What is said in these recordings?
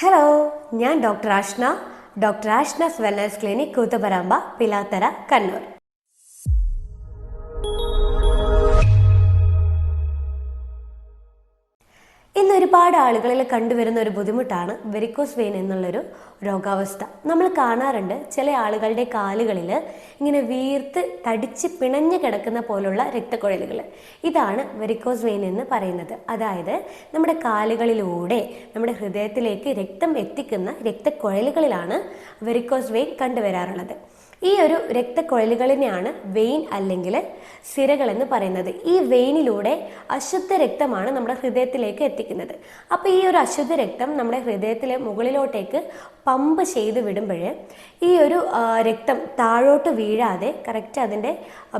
Hello ഞാൻ doctor Ashna. Doctor Ashna's wellness clinic Koothuparamba Pilathara Kannur. ഒരുപാട് ആളുകളിൽ കണ്ടുവരുന്ന ഒരു ബുദ്ധിമുട്ടാണ് വെരിക്കോസ് വെയിൻ എന്നുള്ളൊരു രോഗാവസ്ഥ. നമ്മൾ കാണാറുണ്ട് ചില ആളുകളുടെ കാലുകളിൽ ഇങ്ങനെ വീർത്ത് തടിച്ച് പിണഞ്ഞു കിടക്കുന്ന പോലുള്ള രക്തക്കുഴലുകൾ ഇതാണ് വെരിക്കോസ് വെയിൻ എന്ന് പറയുന്നത്. അതായത് നമ്മുടെ കാലുകളിലൂടെ നമ്മുടെ ഹൃദയത്തിലേക്ക് രക്തം എത്തിക്കുന്ന രക്തക്കുഴലുകളിലാണ് വെരിക്കോസ് വെയിൻ കണ്ടുവരാറുള്ളത്. ഈ ഒരു രക്തക്കുഴലുകളിനെയാണ് വെയിൻ അല്ലെങ്കിൽ സിരകൾ എന്ന് പറയുന്നത്. ഈ വെയിനിലൂടെ അശുദ്ധ രക്തമാണ് നമ്മുടെ ഹൃദയത്തിലേക്ക് എത്തിക്കുന്നത്. അപ്പോൾ ഈ ഒരു അശുദ്ധ രക്തം നമ്മുടെ ഹൃദയത്തിലെ മുകളിലോട്ടേക്ക് പമ്പ് ചെയ്ത് വിടുമ്പോൾ ഈ ഒരു രക്തം താഴോട്ട് വീഴാതെ കറക്റ്റ് അതിന്റെ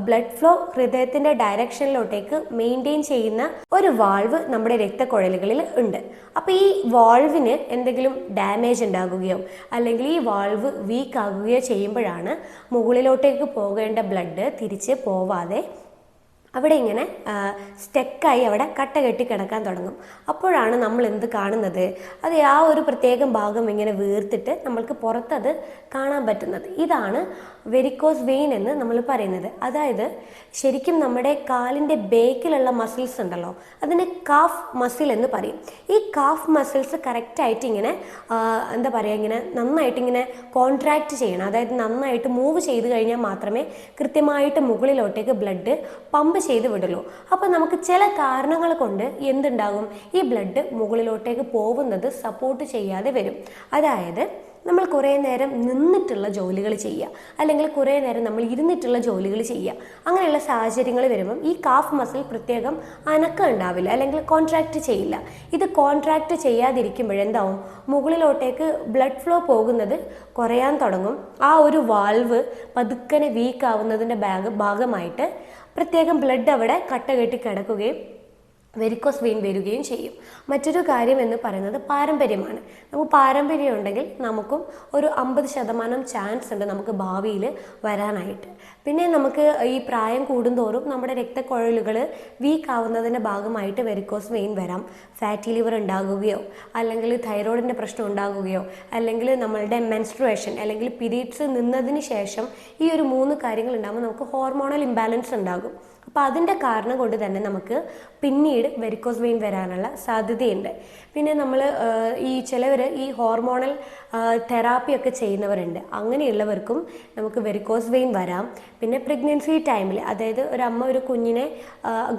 ബ്ലഡ് ഫ്ലോ ഹൃദയത്തിന്റെ ഡയറക്ഷനിലോട്ടേക്ക് മെയിന്റെയിൻ ചെയ്യുന്ന ഒരു വാൾവ് നമ്മുടെ രക്തക്കുഴലുകളിൽ ഉണ്ട്. അപ്പോൾ ഈ വാൾവിന് എന്തെങ്കിലും ഡാമേജ് ഉണ്ടാകുകയോ അല്ലെങ്കിൽ ഈ വാൾവ് വീക്ക് ആകുകയോ ചെയ്യുമ്പോഴാണ് മുകളിലോട്ടേക്ക് പോകേണ്ട ബ്ലഡ് തിരിച്ച് പോവാതെ അവിടെ ഇങ്ങനെ സ്റ്റെക്കായി അവിടെ കട്ട കെട്ടി കിടക്കാൻ തുടങ്ങും. അപ്പോഴാണ് നമ്മൾ എന്ത് കാണുന്നത്? അത് ആ ഒരു പ്രത്യേകം ഭാഗം ഇങ്ങനെ വീർത്തിട്ട് നമ്മൾക്ക് പുറത്തത് കാണാൻ പറ്റുന്നത്. ഇതാണ് വെരിക്കോസ് വെയിൻ എന്ന് നമ്മൾ പറയുന്നത്. അതായത് ശരിക്കും നമ്മുടെ കാലിന്റെ ബേക്കിലുള്ള മസിൽസ് ഉണ്ടല്ലോ അതിന് കാഫ് മസിൽ എന്ന് പറയും. ഈ കാഫ് മസിൽസ് കറക്റ്റായിട്ട് ഇങ്ങനെ എന്താ പറയുക ഇങ്ങനെ നന്നായിട്ട് ഇങ്ങനെ കോൺട്രാക്ട് ചെയ്യണം. അതായത് നന്നായിട്ട് മൂവ് ചെയ്ത് കഴിഞ്ഞാൽ മാത്രമേ കൃത്യമായിട്ട് മുകളിലോട്ടേക്ക് ബ്ലഡ് പമ്പ് ചെയ്ത് വിടുള്ളൂ അപ്പോൾ നമുക്ക് ചില കാരണങ്ങൾ കൊണ്ട് എന്തുണ്ടാകും? ഈ ബ്ലഡ് മുകളിലോട്ടേക്ക് പോകുന്നത് സപ്പോർട്ട് ചെയ്യാതെ വരും. അതായത് നമ്മൾ കുറേ നേരം നിന്നിട്ടുള്ള ജോലികൾ ചെയ്യുക. അല്ലെങ്കിൽ കുറേ നേരം നമ്മൾ ഇരുന്നിട്ടുള്ള ജോലികൾ ചെയ്യുക. അങ്ങനെയുള്ള സാഹചര്യങ്ങൾ വരുമ്പം ഈ കാഫ് മസിൽ പ്രത്യേകം അനക്കം ഉണ്ടാവില്ല. അല്ലെങ്കിൽ കോൺട്രാക്ട് ചെയ്യില്ല. ഇത് കോൺട്രാക്ട് ചെയ്യാതിരിക്കുമ്പോഴെന്താവും മുകളിലോട്ടേക്ക് ബ്ലഡ് ഫ്ലോ പോകുന്നത് കുറയാൻ തുടങ്ങും. ആ ഒരു വാൾവ് പതുക്കനെ വീക്കാവുന്നതിന്റെ ഭാഗമായിട്ട് പ്രത്യേകം ബ്ലഡ് അവിടെ കട്ട കെട്ടി കിടക്കുകയും വെരിക്കോസ് വെയിൻ വരികയും ചെയ്യും. മറ്റൊരു കാര്യം എന്ന് പറയുന്നത് പാരമ്പര്യമാണ്. നമുക്ക് പാരമ്പര്യം ഉണ്ടെങ്കിൽ നമുക്കും ഒരു അമ്പത് ശതമാനം ചാൻസ് ഉണ്ട് നമുക്ക് ഭാവിയിൽ വരാനായിട്ട്. പിന്നെ നമുക്ക് ഈ പ്രായം കൂടുന്തോറും നമ്മുടെ രക്തക്കുഴലുകൾ വീക്ക് ആവുന്നതിന്റെ ഭാഗമായിട്ട് വെരിക്കോസ് വെയിൻ വരാം. ഫാറ്റി ലിവർ ഉണ്ടാകുകയോ അല്ലെങ്കിൽ തൈറോയിഡിന്റെ പ്രശ്നം ഉണ്ടാകുകയോ അല്ലെങ്കിൽ നമ്മളുടെ മെൻസ്ട്രുവേഷൻ അല്ലെങ്കിൽ പിരീഡ്സ് നിന്നതിന് ശേഷം ഈ ഒരു മൂന്ന് കാര്യങ്ങൾ ഉണ്ടാകുമ്പോൾ നമുക്ക് ഹോർമോണൽ ഇംബാലൻസ് ഉണ്ടാകും. അപ്പോൾ അതിന്റെ കാരണം കൊണ്ട് തന്നെ നമുക്ക് പിന്നീട് വെരിക്കോസ് വെയിൻ വരാനുള്ള സാധ്യതയുണ്ട്. പിന്നെ നമ്മൾ ഈ ചിലവർ ഈ ഹോർമോണൽ തെറാപ്പിയൊക്കെ ചെയ്യുന്നവരുണ്ട്. അങ്ങനെയുള്ളവർക്കും നമുക്ക് വെരിക്കോസ് വെയിൻ വരാം. പിന്നെ പ്രഗ്നൻസി ടൈമിൽ അതായത് ഒരു അമ്മ ഒരു കുഞ്ഞിനെ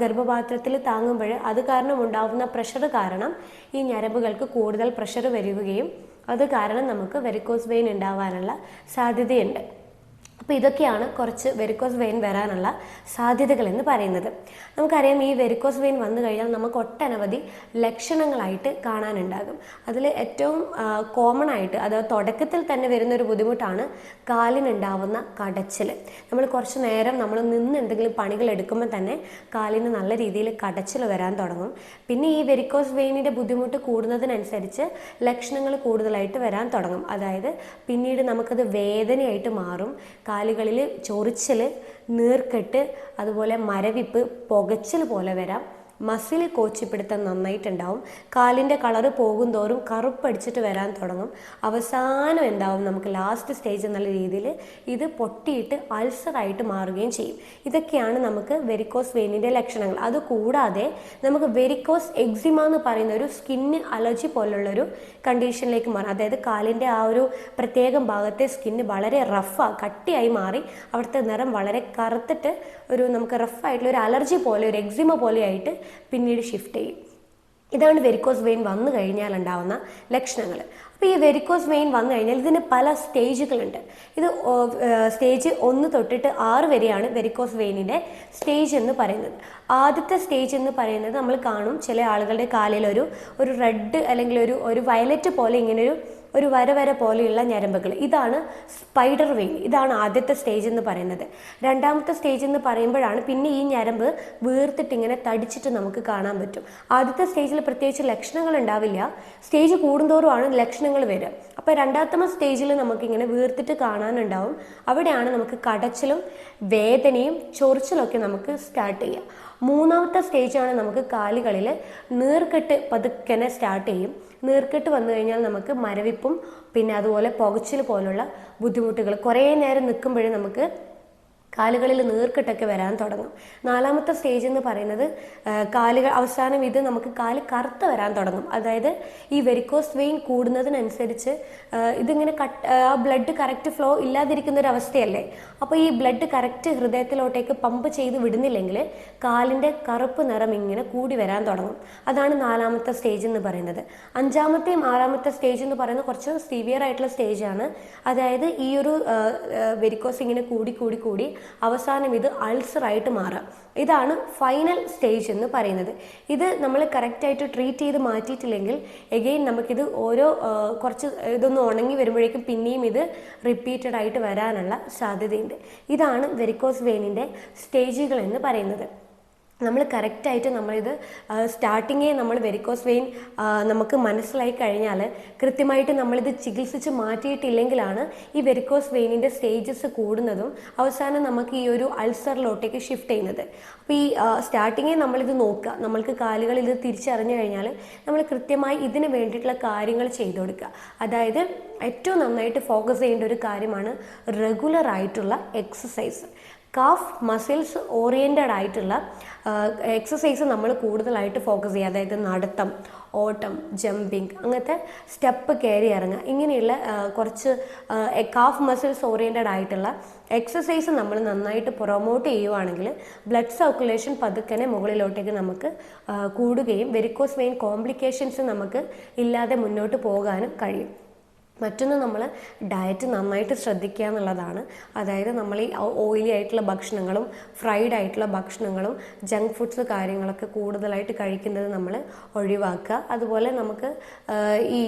ഗർഭപാത്രത്തിൽ താങ്ങുമ്പോൾ അത് കാരണം ഉണ്ടാകുന്ന പ്രഷർ കാരണം ഈ ഞരമ്പുകൾക്ക് കൂടുതൽ പ്രഷർ വരികയും അത് കാരണം നമുക്ക് വെരിക്കോസ് വെയിൻ ഉണ്ടാവാനുള്ള സാധ്യതയുണ്ട്. അപ്പോൾ ഇതൊക്കെയാണ് കുറച്ച് വെരിക്കോസ് വെയിൻ വരാനുള്ള സാധ്യതകൾ എന്ന് പറയുന്നത്. നമുക്കറിയാം ഈ വെരിക്കോസ് വെയിൻ വന്നു കഴിഞ്ഞാൽ നമുക്ക് ഒട്ടനവധി ലക്ഷണങ്ങളായിട്ട് കാണാനുണ്ടാകും. അതിൽ ഏറ്റവും കോമൺ ആയിട്ട് അതായത് തുടക്കത്തിൽ തന്നെ വരുന്ന ഒരു ബുദ്ധിമുട്ടാണ് കാലിനുണ്ടാവുന്ന കടച്ചിൽ നമ്മൾ കുറച്ച് നേരം നമ്മൾ നിന്ന് എന്തെങ്കിലും പണികൾ എടുക്കുമ്പോൾ തന്നെ കാലിന് നല്ല രീതിയിൽ കടച്ചിൽ വരാൻ തുടങ്ങും. പിന്നെ ഈ വെരിക്കോസ് വെയിനിന്റെ ബുദ്ധിമുട്ട് കൂടുന്നതിനനുസരിച്ച് ലക്ഷണങ്ങൾ കൂടുതലായിട്ട് വരാൻ തുടങ്ങും. അതായത് പിന്നീട് നമുക്കത് വേദനയായിട്ട് മാറും. കാലുകളിൽ ചൊറിച്ചൽ നീർക്കെട്ട് അതുപോലെ മരവിപ്പ് പുകച്ചിൽ പോലെ വരാം. മസിൽ കോച്ചിപ്പിടുത്തം നന്നായിട്ടുണ്ടാവും. കാലിന്റെ കളറ് പോകുന്തോറും കറുപ്പടിച്ചിട്ട് വരാൻ തുടങ്ങും. അവസാനം എന്താവും? നമുക്ക് ലാസ്റ്റ് സ്റ്റേജ് എന്നുള്ള രീതിയിൽ ഇത് പൊട്ടിയിട്ട് അൾസറായിട്ട് മാറുകയും ചെയ്യും. ഇതൊക്കെയാണ് നമുക്ക് വെരിക്കോസ് വെയിനിന്റെ ലക്ഷണങ്ങൾ. അതുകൂടാതെ നമുക്ക് വെരിക്കോസ് എക്സിമ എന്ന് പറയുന്ന ഒരു സ്കിന്ന് അലർജി പോലുള്ളൊരു കണ്ടീഷനിലേക്ക് മാറും. അതായത് കാലിന്റെ ആ ഒരു പ്രത്യേകം ഭാഗത്തെ സ്കിന്ന് വളരെ റഫാ കട്ടിയായി മാറി. അവിടുത്തെ നിറം വളരെ കറുത്തിട്ട് ഒരു നമുക്ക് റഫായിട്ടുള്ള ഒരു അലർജി പോലെ ഒരു എക്സിമ പോലെയായിട്ട് പിന്നീട് ഷിഫ്റ്റ് ചെയ്യും. ഇതാണ് വെരിക്കോസ് വെയിൻ വന്നു കഴിഞ്ഞാൽ ഉണ്ടാവുന്ന ലക്ഷണങ്ങൾ. അപ്പോൾ ഈ വെരിക്കോസ് വെയിൻ വന്നു കഴിഞ്ഞാൽ ഇതിന് പല സ്റ്റേജുകളുണ്ട് ഇത് സ്റ്റേജ് ഒന്ന് തൊട്ടിട്ട് ആറ് വരെയാണ് വെരിക്കോസ് വെയിനിന്റെ സ്റ്റേജ് എന്ന് പറയുന്നത്. ആദ്യത്തെ സ്റ്റേജ് എന്ന് പറയുന്നത് നമ്മൾ കാണും ചില ആളുകളുടെ കാലിൽ ഒരു ഒരു റെഡ് അല്ലെങ്കിൽ ഒരു ഒരു വയലറ്റ് പോലെ ഇങ്ങനെ ഒരു വര വര പോലെയുള്ള ഞരമ്പുകൾ. ഇതാണ് സ്പൈഡർ വെയിൻ ഇതാണ് ആദ്യത്തെ സ്റ്റേജ് എന്ന് പറയുന്നത്. രണ്ടാമത്തെ സ്റ്റേജ് എന്ന് പറയുമ്പോഴാണ് പിന്നെ ഈ ഞരമ്പ് വീർത്തിട്ട് ഇങ്ങനെ തടിച്ചിട്ട് നമുക്ക് കാണാൻ പറ്റും. ആദ്യത്തെ സ്റ്റേജിൽ പ്രത്യേകിച്ച് ലക്ഷണങ്ങൾ ഉണ്ടാവില്ല. സ്റ്റേജ് കൂടുന്തോറുമാണ് ലക്ഷണങ്ങൾ വരിക. അപ്പോൾ രണ്ടാമത്തെ സ്റ്റേജിൽ നമുക്കിങ്ങനെ വീർത്തിട്ട് കാണാനുണ്ടാവും. അവിടെയാണ് നമുക്ക് കടച്ചിലും വേദനയും ചൊറിച്ചിലൊക്കെ നമുക്ക് സ്റ്റാർട്ട് ചെയ്യുക മൂന്നാമത്തെ സ്റ്റേജാണ് നമുക്ക് കാലുകളിൽ നീർക്കെട്ട് പതുക്കനെ സ്റ്റാർട്ട് ചെയ്യും. നീർക്കെട്ട് വന്നു കഴിഞ്ഞാൽ നമുക്ക് മരവിപ്പും പിന്നെ അതുപോലെ പുകച്ചിൽ പോലുള്ള ബുദ്ധിമുട്ടുകൾ കുറേ നേരം നിൽക്കുമ്പോഴേ നമുക്ക് കാലുകളിൽ നീർക്കെട്ടൊക്കെ വരാൻ തുടങ്ങും. നാലാമത്തെ സ്റ്റേജ് എന്ന് പറയുന്നത് കാലുകൾ അവസാനം ഇത് നമുക്ക് കാൽ കറുത്ത് വരാൻ തുടങ്ങും. അതായത് ഈ വെരിക്കോസ് വെയിൻ കൂടുന്നതിനനുസരിച്ച് ഇതിങ്ങനെ കട്ട് ആ ബ്ലഡ് കറക്റ്റ് ഫ്ലോ ഇല്ലാതിരിക്കുന്ന ഒരു അവസ്ഥയല്ലേ? അപ്പോൾ ഈ ബ്ലഡ് കറക്റ്റ് ഹൃദയത്തിലോട്ടേക്ക് പമ്പ് ചെയ്ത് വിടുന്നില്ലെങ്കിൽ കാലിന്റെ കറുപ്പ് നിറം ഇങ്ങനെ കൂടി വരാൻ തുടങ്ങും. അതാണ് നാലാമത്തെ സ്റ്റേജ് എന്ന് പറയുന്നത്. അഞ്ചാമത്തെയും ആറാമത്തെ സ്റ്റേജ് എന്ന് പറയുന്നത് കുറച്ച് സിവിയർ ആയിട്ടുള്ള സ്റ്റേജാണ് അതായത് ഈ ഒരു വെരിക്കോസ് ഇങ്ങനെ കൂടി കൂടി കൂടി അവസാനം ഇത് അൾസറായിട്ട് മാറാം. ഇതാണ് ഫൈനൽ സ്റ്റേജ് എന്ന് പറയുന്നത്. ഇത് നമ്മൾ കറക്റ്റായിട്ട് ട്രീറ്റ് ചെയ്ത് മാറ്റിയിട്ടില്ലെങ്കിൽ എഗെയിൻ നമുക്കിത് ഓരോ കുറച്ച് ഇതൊന്ന് ഉണങ്ങി വരുമ്പോഴേക്കും പിന്നെയും ഇത് റിപ്പീറ്റഡ് ആയിട്ട് വരാനുള്ള സാധ്യതയുണ്ട്. ഇതാണ് വെരിക്കോസ് വെയിനിന്റെ സ്റ്റേജുകൾ എന്ന് പറയുന്നത്. നമ്മൾ കറക്റ്റായിട്ട് നമ്മളിത് സ്റ്റാർട്ടിങ്ങേ നമ്മൾ വെരിക്കോസ് വെയിൻ നമുക്ക് മനസ്സിലായി കഴിഞ്ഞാൽ കൃത്യമായിട്ട് നമ്മളിത് ചികിത്സിച്ച് മാറ്റിയിട്ടില്ലെങ്കിലാണ് ഈ വെരിക്കോസ് വെയിനിന്റെ സ്റ്റേജസ് കൂടുന്നതും അവസാനം നമുക്ക് ഈ ഒരു അൾസറിലോട്ടേക്ക് ഷിഫ്റ്റ് ചെയ്യുന്നത്. അപ്പോൾ ഈ സ്റ്റാർട്ടിങ്ങേ നമ്മളിത് നോക്കുക. നമ്മൾക്ക് കാലുകളിൽ ഇത് തിരിച്ചറിഞ്ഞു കഴിഞ്ഞാൽ നമ്മൾ കൃത്യമായി ഇതിന് വേണ്ടിയിട്ടുള്ള കാര്യങ്ങൾ ചെയ്തു കൊടുക്കുക. അതായത് ഏറ്റവും നന്നായിട്ട് ഫോക്കസ് ചെയ്യേണ്ട ഒരു കാര്യമാണ് റെഗുലർ ആയിട്ടുള്ള എക്സസൈസ് കാഫ് മസിൽസ് ഓറിയന്റഡ് ആയിട്ടുള്ള എക്സസൈസ് നമ്മൾ കൂടുതലായിട്ട് ഫോക്കസ് ചെയ്യുക. അതായത് നടത്തം ഓട്ടം ജമ്പിങ് അങ്ങനത്തെ സ്റ്റെപ്പ് കയറി ഇറങ്ങുക. ഇങ്ങനെയുള്ള കുറച്ച് കാഫ് മസിൽസ് ഓറിയന്റഡ് ആയിട്ടുള്ള എക്സസൈസ് നമ്മൾ നന്നായിട്ട് പ്രൊമോട്ട് ചെയ്യുവാണെങ്കിൽ ബ്ലഡ് സർക്കുലേഷൻ പതുക്കനെ മുകളിലോട്ടേക്ക് നമുക്ക് കൂടുകയും വെരിക്കോസ് വെയിൻ കോംപ്ലിക്കേഷൻസ് നമുക്ക് ഇല്ലാതെ മുന്നോട്ട് പോകാനും കഴിയും. മറ്റൊന്ന് നമ്മൾ ഡയറ്റ് നന്നായിട്ട് ശ്രദ്ധിക്കുക എന്നുള്ളതാണ്. അതായത് നമ്മൾ ഈ ഓയിലി ആയിട്ടുള്ള ഭക്ഷണങ്ങളും ഫ്രൈഡ് ആയിട്ടുള്ള ഭക്ഷണങ്ങളും ജങ്ക് ഫുഡ്സ് കാര്യങ്ങളൊക്കെ കൂടുതലായിട്ട് കഴിക്കുന്നത് നമ്മൾ ഒഴിവാക്കുക. അതുപോലെ നമുക്ക് ഈ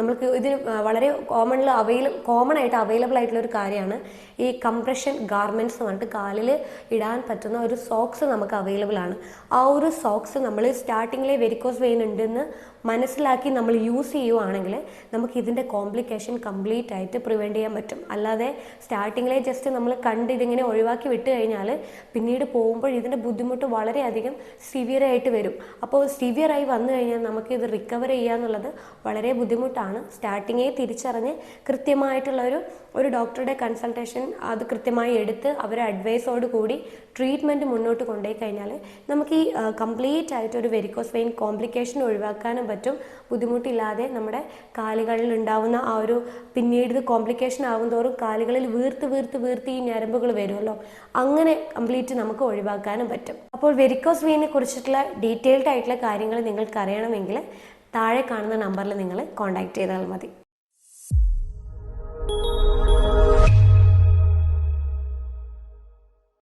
നമുക്ക് ഇതിന് വളരെ കോമണിൽ അവൈല കോമൺ ആയിട്ട് അവൈലബിൾ ആയിട്ടുള്ള ഒരു കാര്യമാണ് ഈ കംപ്രഷൻ ഗാർമെന്റ്സ് എന്ന് പറഞ്ഞിട്ട് കാലിൽ ഇടാൻ പറ്റുന്ന ഒരു സോക്സ് നമുക്ക് അവൈലബിൾ ആണ്. ആ ഒരു സോക്സ് നമ്മൾ സ്റ്റാർട്ടിങ്ങിലെ വെരിക്കോസ് വെയിൻ ഉണ്ടെന്ന് മനസ്സിലാക്കി നമ്മൾ യൂസ് ചെയ്യുവാണെങ്കിൽ നമുക്ക് ഇതിന്റെ കോംപ്ലിക്കേഷൻ കംപ്ലീറ്റ് ആയിട്ട് പ്രിവെന്റ് ചെയ്യാൻ പറ്റും. അല്ലാതെ സ്റ്റാർട്ടിങ്ങിലെ ജസ്റ്റ് നമ്മൾ കണ്ട് ഇതിങ്ങനെ ഒഴിവാക്കി വിട്ട് കഴിഞ്ഞാൽ പിന്നീട് പോകുമ്പോൾ ഇതിന്റെ ബുദ്ധിമുട്ട് വളരെയധികം സിവിയറായിട്ട് വരും. അപ്പോൾ സിവിയറായി വന്നു കഴിഞ്ഞാൽ നമുക്ക് ഇത് റിക്കവർ ചെയ്യുക എന്നുള്ളത് വളരെ ബുദ്ധിമുട്ടാണ്. സ്റ്റാർട്ടിങ്ങേ തിരിച്ചറിഞ്ഞ് കൃത്യമായിട്ടുള്ള ഒരു ഒരു ഡോക്ടറുടെ കൺസൾട്ടേഷൻ അത് കൃത്യമായി എടുത്ത് അവരെ അഡ്വൈസോട് കൂടി ട്രീറ്റ്മെന്റ് മുന്നോട്ട് കൊണ്ടുപോയി കഴിഞ്ഞാൽ നമുക്ക് ഈ കംപ്ലീറ്റ് ആയിട്ട് ഒരു വെരിക്കോസ് വെയിൻ കോംപ്ലിക്കേഷൻ ഒഴിവാക്കാനും പറ്റും. ബുദ്ധിമുട്ടില്ലാതെ നമ്മുടെ കാലുകളിൽ ഉണ്ടാവുന്ന ആ ഒരു പിന്നീട് ഇത് കോംപ്ലിക്കേഷൻ തോറും കാലുകളിൽ വീർത്ത് വീർത്ത് വീർത്ത് ഈ ഞരമ്പുകൾ വരുമല്ലോ. അങ്ങനെ കംപ്ലീറ്റ് നമുക്ക് ഒഴിവാക്കാനും പറ്റും. അപ്പോൾ വെരിക്കോസ് വെയിനെ കുറിച്ചിട്ടുള്ള ഡീറ്റെയിൽഡ് ആയിട്ടുള്ള കാര്യങ്ങൾ നിങ്ങൾക്ക് അറിയണമെങ്കിൽ താഴെ കാണുന്ന നമ്പറിൽ നിങ്ങൾ കോൺടാക്ട് ചെയ്താൽ മതി.